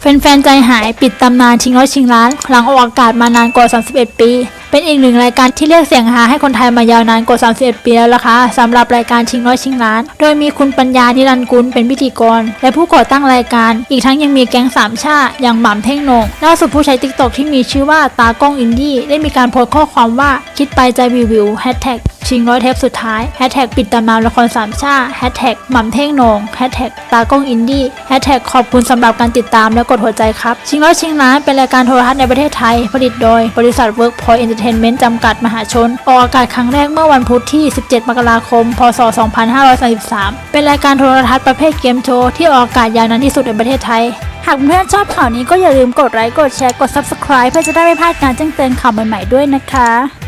แฟนๆ ใจหายปิดตำนานชิงร้อยชิงล้าน หลังออกอากาศมานานกว่า 31 ปี เป็นอีกหนึ่งรายการที่เรียกเสียงฮาให้คนไทยมายาวนานกว่า 31 ปีแล้วล่ะค่ะสำหรับรายการชิงร้อยชิงล้าน โดยมีคุณปัญญานิรันกุลเป็นพิธีกร และผู้ก่อตั้งรายการ อีกทั้งยังมีแก๊งสามชาติอย่างหม่ำเท่งนงล่าสุดผู้ใช้ติ๊กต็อกที่มีชื่อว่าตากล้องอินดี้ได้มีการโพสต์ข้อความว่าคิดไปใจวิววิวแฮชแท็ก ชิงร้อยเทปสุดท้ายแฮชแท็กปิดตำนานละครสามชาแฮชแท็กหม่ำเท่งนงแฮชแท็กตากล้องอินดี้แฮชแท็กขอบคุณสำหรับการติดตามและกดหัวใจครับ ชิงร้อยชิงล้านเป็นรายการโทรทัศน์ในประเทศไทย ผลิตโดย บริษัท Workpoint Entertainment จำกัดมหาชน ออกอากาศครั้งแรกเมื่อวันพุธที่ 17 มกราคม พศ 2533 เป็นรายการโทรทัศน์ประเภทเกมโชว์ที่ออกอากาศยาวนานที่สุดในประเทศไทยหากเพื่อนชอบข่าวนี้ก็อย่าลืมกดไลค์ กดแชร์ กด Subscribe เพื่อจะได้ไม่พลาดการแจ้งเตือนข่าวใหม่ๆด้วยนะคะ